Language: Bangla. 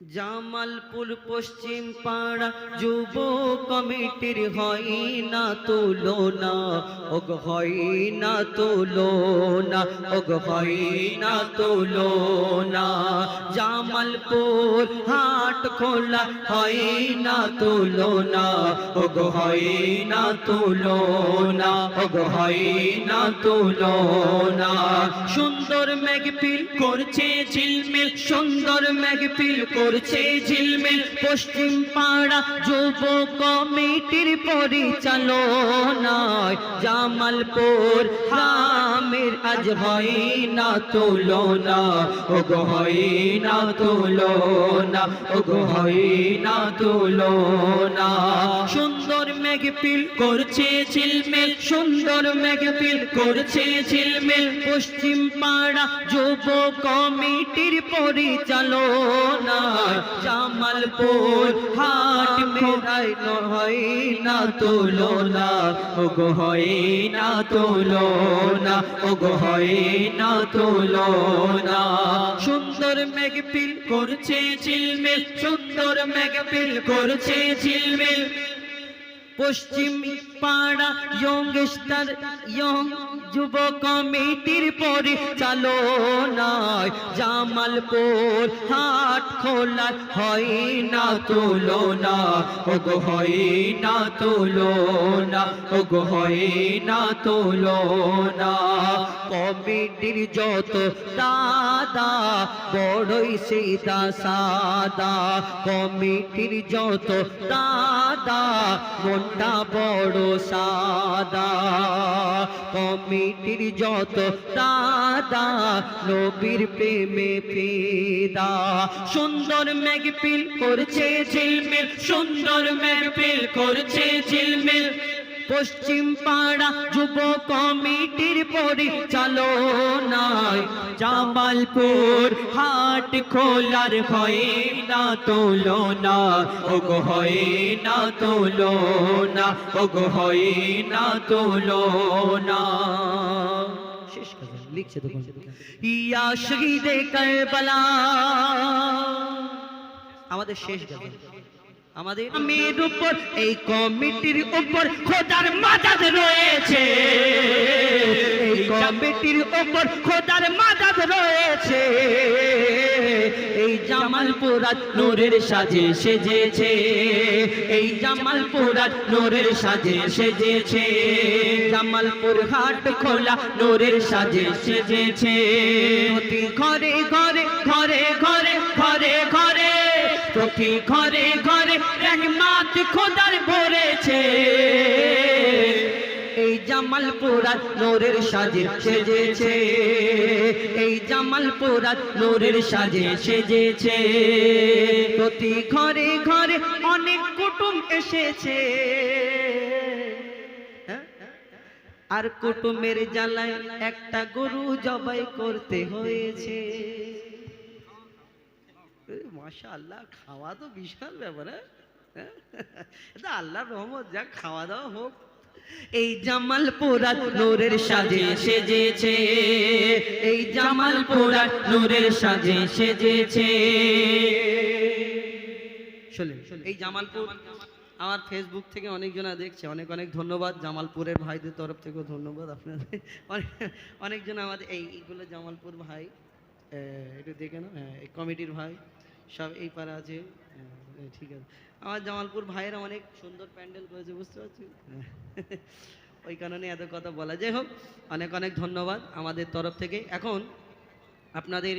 জামালপুর পশ্চিম পাড়া যুব কমিটির হয় না তুলনা। ওগ হয় না তুলনা, ওগ হয় না তুলনা। জামালপুর হাট খোলা হয় না তুলনা, ওগ হয় না তুলনা, ওগ হয় না তুলনা। সুন্দর মেঘপিল করছে ঝিলমিল, সুন্দর মেঘপিল করছে ঝিলমিল পশ্চিম পাড়া যুব কমিটির পরিচালনায় জামালপুর রামের আজ হয় না তুলনা। ও গো হয় না তুলনা ও গো হয় না তুলনা। সুন্দর মেঘপিল করছে ঝিলমিল, সুন্দর মেঘপিল করছে ঝিলমিল পশ্চিম পাড়া যুব কমিটির পরিচালনায় জামালপুর হাট মেরাই হয় না তুলনা ও গো হয় না তুলনা ও গো হয় না তুলনা সুন্দর মেঘপিল করছে ঝিলমিল, সুন্দর মেঘপিল করছে ঝিলমিল। পশ্চিম পাড়া ইয়ংস্টার ইয়ং যুব কমিটির পরিচালনায় জামালপুর হাট খোলা হয় না তুলনা। ওগো হয় না তুলনা, ওগো হয় না তুলনা। কমিটির যত দাদা, বড়ই সীতা সাদা। কমিটির যত দাদা মনটা বড় সাদা কমিটির যত দাদা, নবীর প্রেমে ফেদা। সুন্দর ম্যাগপিল করছে ঝিলমিল, সুন্দর ম্যাগপিল করছে ঝিলমিল। পশ্চিম পাড়া যুব কমিটির পরিচালনায় জামালপুর হাট খোলার হয় না তুলনা। ওগো, হয় না তোলো তুলনা। ওগো, হয় না তুলনা। শেষ কথা, লিখছে ইয়া শহীদে আমাদের শেষ আমাদের আমির উপর, এই কমিটির উপর খোদার মাদাদ রয়েছে। এই কমিটির উপর খোদার মাদাদ রয়েছে। এই জামালপুরাত নূরের সাজে সেজেছে। এই জামালপুরাত নূরের সাজে সেজেছে। জামালপুর হাট খোলা নূরের সাজে সেজেছে। ঘরে ঘরে ঘরে ঘরে ঘরে ঘরে প্রতি ঘরে ঘরে রহমাত খোদার ভরেছে এই জামালপুরাত নোরের সাজে সেজেছে। এই জামালপুরাত নোরের সাজে সেজেছে। প্রতি ঘরে ঘরে অনেক কুটুম এসেছে। হ্যাঁ? আর কুটুমের জ্বালায় একটা গরু জবাই করতে হয়েছে। মাশা আল্লাহ খাওয়া তো বিশাল ব্যাপার হ্যাঁ? এটা আল্লাহর রহমত, যা খাওয়া দাওয়া হোক। এই জামালপুরা নূরের সাজে সেজেছে, এই জামালপুরা নূরের সাজে সেজেছে। এই জামালপুর আমার ফেসবুক থেকে অনেকজনা দেখছে, অনেক অনেক ধন্যবাদ। জামালপুরের ভাইদের তরফ থেকেও ধন্যবাদ আপনাদের। অনেক, অনেকজন আমাদের এইগুলো জামালপুর ভাই একটু দেখে না হ্যাঁ কমিটির ভাই। সব এই পাড়া আছে। ঠিক আছে। আমার জামালপুর ভাইয়েরা অনেক সুন্দর প্যান্ডেল করেছে, বুঝতে পারছি? ওই কারণে এত কথা বলা। যাই হোক, অনেক অনেক ধন্যবাদ আমাদের তরফ থেকে। এখন আপনাদের